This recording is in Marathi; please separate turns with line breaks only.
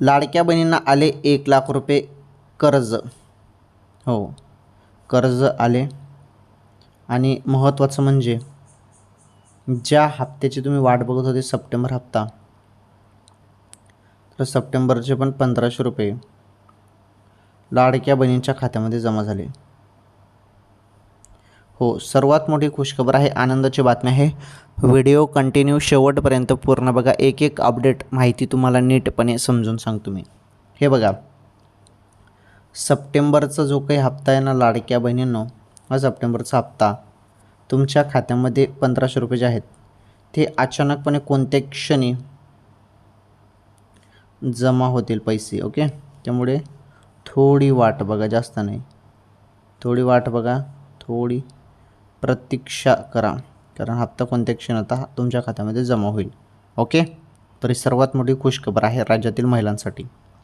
लाडक्या बहिणींना आले एक लाख रुपये कर्ज. हो कर्ज आले. आणि महत्त्वाचं म्हणजे ज्या हप्त्याची तुम्ही वाट बघत होते सप्टेंबर हप्ता तर सप्टेंबरचे पण पंधराशे रुपये लाडक्या बहिणींच्या खात्यामध्ये जमा झाले. हो सर्वात मोठी खुशखबर आहे आनंदाची बातमी आहे व्हिडिओ कंटिन्यू शेवटपर्यंत पूर्ण बघा. एक एक अपडेट माहिती तुम्हाला नीटपणे समजून सांगतो मी. हे बघा. सप्टेंबरचा जो काही हप्ता आहे ना लाडक्या बहिणींनो हा सप्टेंबरचा हप्ता तुमच्या खात्यामध्ये पंधराशे रुपये जे आहेत ते अचानकपणे कोणत्या क्षणी जमा होतील पैसे ओके? त्यामुळे थोडी वाट बघा जास्त नाही. थोडी वाट बघा. थोडी प्रतीक्षा करा. कारण हप्ता कोणत्या क्षणात तुमच्या खात्यामध्ये जमा होईल. ओके? तर ही सर्वात मोठी खुशखबर आहे राज्यातील महिलांसाठी.